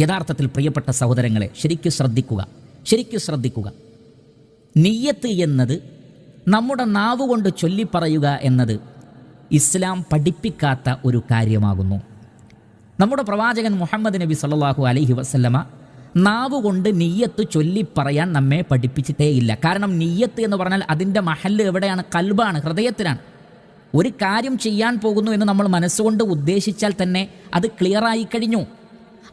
യഥാർത്ഥത്തിൽ പ്രിയപ്പെട്ട സഹോദരങ്ങളെ ശരിക്കും ശ്രദ്ധിക്കുക. ശരിക്കും ശ്രദ്ധിക്കുക. നീയത്ത് എന്നത് നമ്മുടെ നാവ് കൊണ്ട് ചൊല്ലിപ്പറയുക എന്നത് ഇസ്ലാം പഠിപ്പിക്കാത്ത ഒരു കാര്യമാകുന്നു. നമ്മുടെ പ്രവാചകൻ മുഹമ്മദ് നബി സല്ലാഹു അലഹി വസല്ലമ നാവ് കൊണ്ട് നീയത്ത് ചൊല്ലിപ്പറയാൻ നമ്മെ പഠിപ്പിച്ചിട്ടേയില്ല കാരണം നീയത്ത് എന്ന് പറഞ്ഞാൽ അതിന്റെ മഹല്ല് എവിടെയാണ്? കൽബാണ് ഹൃദയത്തിലാണ്. ഒരു കാര്യം ചെയ്യാൻ പോകുന്നു എന്ന് നമ്മൾ മനസ്സുകൊണ്ട് ഉദ്ദേശിച്ചാൽ തന്നെ അത് ക്ലിയറായി കഴിഞ്ഞു.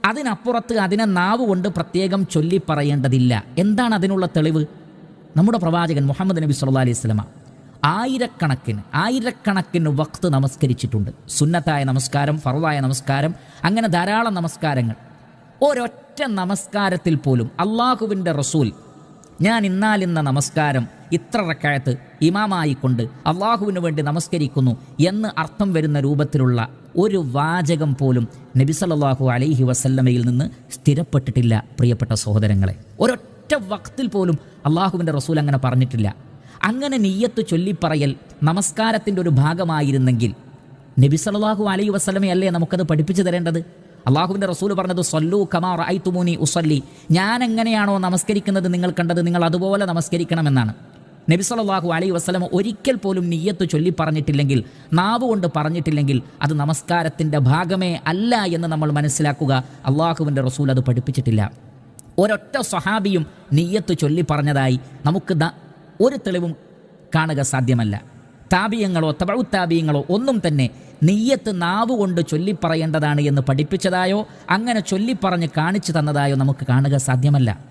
അതിനപ്പുറത്ത് അതിനെ നാവ് കൊണ്ട് പ്രത്യേകം ചൊല്ലി പറയേണ്ടതില്ല. എന്താണ് അതിനുള്ള തെളിവ്? നമ്മുടെ പ്രവാചകൻ മുഹമ്മദ് നബി സല്ലാ അലൈഹി സ്വലമ ആയിരക്കണക്കിന് ആയിരക്കണക്കിന് വക്ത് നമസ്കരിച്ചിട്ടുണ്ട്. സുന്നത്തായ നമസ്കാരം ഫറുവായ നമസ്കാരം അങ്ങനെ ധാരാളം നമസ്കാരങ്ങൾ. ഒരൊറ്റ നമസ്കാരത്തിൽ പോലും അള്ളാഹുവിന്റെ റസൂൽ ഞാൻ ഇന്നാലിന്ന നമസ്കാരം ഇത്ര റക്കായത്ത് ഇമാമായിക്കൊണ്ട് അള്ളാഹുവിന് വേണ്ടി നമസ്കരിക്കുന്നു എന്ന് അർത്ഥം വരുന്ന രൂപത്തിലുള്ള ഒരു വാചകം പോലും നബി സല്ലല്ലാഹു അലൈഹി വസല്ലമയിൽ നിന്ന് സ്ഥിരപ്പെട്ടിട്ടില്ല പ്രിയപ്പെട്ട സഹോദരങ്ങളെ. ഒരൊറ്റ വക്തിൽ പോലും അള്ളാഹുവിന്റെ റസൂൽ അങ്ങനെ പറഞ്ഞിട്ടില്ല. അങ്ങനെ നെയ്യത്ത് ചൊല്ലിപ്പറയൽ നമസ്കാരത്തിന്റെ ഒരു ഭാഗമായിരുന്നെങ്കിൽ നബി സല്ലല്ലാഹു അലൈഹി വസ്ലമയല്ലേ നമുക്കത് പഠിപ്പിച്ചു തരേണ്ടത്? അള്ളാഹുവിന്റെ റസൂൽ പറഞ്ഞത് സൊല്ലു കമാർ ഐ തുമൂനി ഉസല്ലി. ഞാൻ എങ്ങനെയാണോ നമസ്കരിക്കുന്നത് നിങ്ങൾ കണ്ടത് നിങ്ങൾ അതുപോലെ നമസ്കരിക്കണമെന്നാണ്. നബി സല്ലല്ലാഹു അലൈഹി വസല്ലമ ഒരിക്കൽ പോലും നീയത്ത് ചൊല്ലി പറഞ്ഞിട്ടില്ലെങ്കിൽ നാവ് കൊണ്ട് പറഞ്ഞിട്ടില്ലെങ്കിൽ അത് നമസ്കാരത്തിന്റെ ഭാഗമേ അല്ല എന്ന് നമ്മൾ മനസ്സിലാക്കുക. അള്ളാഹുവിന്റെ റസൂൽ അത് പഠിപ്പിച്ചിട്ടില്ല. ഒരൊറ്റ സ്വഹാബിയും നീയത്ത് ചൊല്ലി പറഞ്ഞതായി നമുക്ക് ഒരു തെളിവും കാണുക സാധ്യമല്ല. താപീയങ്ങളോ തബഴു താപീയങ്ങളോ ഒന്നും തന്നെ നെയ്യത്ത് നാവ് കൊണ്ട് ചൊല്ലിപ്പറയേണ്ടതാണ് എന്ന് പഠിപ്പിച്ചതായോ അങ്ങനെ ചൊല്ലിപ്പറഞ്ഞ് കാണിച്ചു തന്നതായോ നമുക്ക് കാണുക സാധ്യമല്ല.